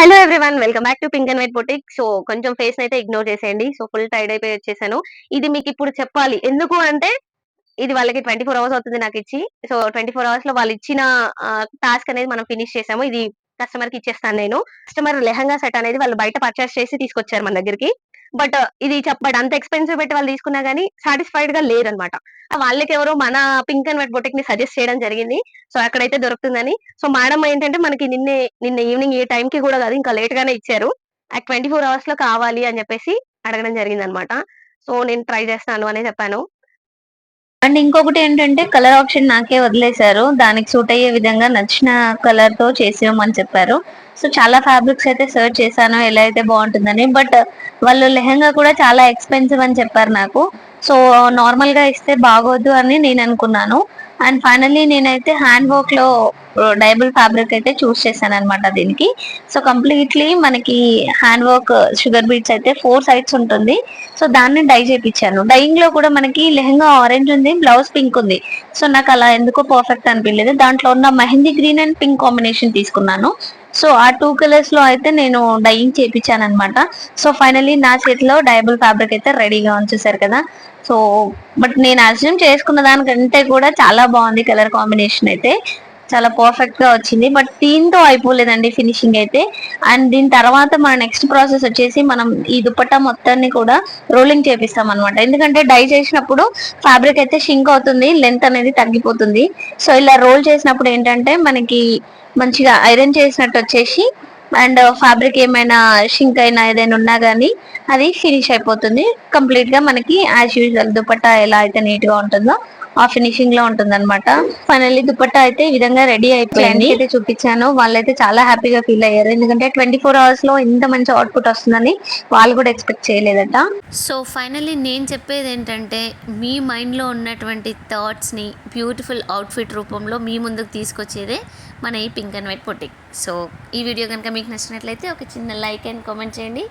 Hello everyone welcome back to pink and white boutique so కొంచెం face అయితే ignore చేసేయండి. So full టైడ్ అయిపోయి వచ్చేసాను. ఇది మీకు ఇప్పుడు చెప్పాలి. ఎందుకు అంటే ఇది వాళ్ళకి ట్వంటీ ఫోర్ అవర్స్ అవుతుంది నాకు ఇచ్చి. సో ట్వంటీ ఫోర్ అవర్స్లో వాళ్ళు ఇచ్చిన టాస్క్ అనేది మనం ఫినిష్ చేసాము. ఇది కస్టమర్కి ఇచ్చేస్తాను నేను. కస్టమర్ లెహంగా సెట్ అనేది వాళ్ళు బయట పర్చేస్ చేసి తీసుకొచ్చారు మన దగ్గరికి. బట్ ఇది చెప్పండి అంత ఎక్స్పెన్సివ్ పెట్టి వాళ్ళు తీసుకున్నా గానీ సాటిస్ఫైడ్గా లేరనమాట వాళ్ళకి ఎవరో మన పింక్ అండ్ వైట్ బొటిక్ని సజెస్ట్ చేయడం జరిగింది. సో అక్కడైతే దొరుకుతుందని. సో మేడం ఏంటంటే మనకి నిన్నే నిన్న ఈవినింగ్ ఏ టైం కి కూడా కాదు ఇంకా లేట్ గానే ఇచ్చారు. ఆ ట్వంటీ ఫోర్ అవర్స్లో కావాలి అని చెప్పేసి అడగడం జరిగింది అనమాట సో నేను ట్రై చేస్తాను అనే చెప్పాను. అండ్ ఇంకొకటి ఏంటంటే కలర్ ఆప్షన్ నాకే వదిలేశారు. దానికి సూట్ అయ్యే విధంగా నచ్చిన కలర్తో చేసేయమని చెప్పారు. సో చాలా ఫ్యాబ్రిక్స్ అయితే సర్చ్ చేశాను ఎలా అయితే బాగుంటుందని. బట్ వాళ్ళు లెహంగా కూడా చాలా ఎక్స్పెన్సివ్ అని చెప్పారు నాకు. సో నార్మల్గా ఇస్తే బాగోదు అని నేను అనుకున్నాను. అండ్ ఫైనల్లీ నేనైతే హ్యాండ్ వర్క్లో డైబుల్ ఫ్యాబ్రిక్ అయితే చూస్ చేశాను అనమాట దీనికి. సో కంప్లీట్లీ మనకి హ్యాండ్ వర్క్ షుగర్ బీట్స్ అయితే ఫోర్ సైడ్స్ ఉంటుంది. సో దాన్ని డై చేపించాను డైయింగ్లో కూడా మనకి లెహంగా ఆరెంజ్ ఉంది బ్లౌజ్ పింక్ ఉంది. సో నాకు అలా ఎందుకో పర్ఫెక్ట్ అనిపించలేదు. దాంట్లో ఉన్న mehndi green and pink combination తీసుకున్నాను. సో ఆ టూ కలర్స్లో అయితే నేను డైయింగ్ చేపించాను అనమాట సో ఫైనలీ నా చేతిలో డైబుల్ ఫ్యాబ్రిక్ అయితే రెడీగా ఉంచేసారు కదా. సో బట్ నేను అజ్యూమ్ చేసుకున్న దానికంటే కూడా చాలా బాగుంది కలర్ కాంబినేషన్ అయితే. చాలా పర్ఫెక్ట్గా వచ్చింది. బట్ దీంతో అయిపోలేదండి ఫినిషింగ్ అయితే. అండ్ దీని తర్వాత మన నెక్స్ట్ ప్రాసెస్ వచ్చేసి మనం ఈ దుపట్టా మొత్తాన్ని కూడా రోలింగ్ చేపిస్తాం అనమాట ఎందుకంటే డై చేసినప్పుడు ఫ్యాబ్రిక్ అయితే షింక్ అవుతుంది లెంత్ అనేది తగ్గిపోతుంది. సో ఇలా రోల్ చేసినప్పుడు ఏంటంటే మనకి మంచిగా ఐరన్ చేసినట్టు వచ్చేసి అండ్ ఫ్యాబ్రిక్ ఏమైనా షింక్ అయినా ఏదైనా ఉన్నా కానీ అది ఫినిష్ అయిపోతుంది. కంప్లీట్గా మనకి యాజ్ యూజువల్ దుపట్టా ఎలా అయితే నీట్గా ఉంటుందో ఆ ఫినిషింగ్లో ఉంటుంది అనమాట ఫైనల్లీ దుపట్టా అయితే ఈ విధంగా రెడీ అయిపోయింది. అయితే చూపించాను. వాళ్ళైతే చాలా హ్యాపీగా ఫీల్ అయ్యారు. ఎందుకంటే ట్వంటీ ఫోర్ అవర్స్లో ఇంత మంచి అవుట్పుట్ వస్తుందని వాళ్ళు కూడా ఎక్స్పెక్ట్ చేయలేదట. సో ఫైనల్లీ నేను చెప్పేది ఏంటంటే మీ మైండ్లో ఉన్నటువంటి థాట్స్ని బ్యూటిఫుల్ అవుట్ఫిట్ రూపంలో మీ ముందుకు తీసుకొచ్చేదే మన ఈ pink and white boutique so ఈ వీడియో కనుక మీకు నచ్చినట్లయితే ఒక చిన్న లైక్ అండ్ కామెంట్ చేయండి.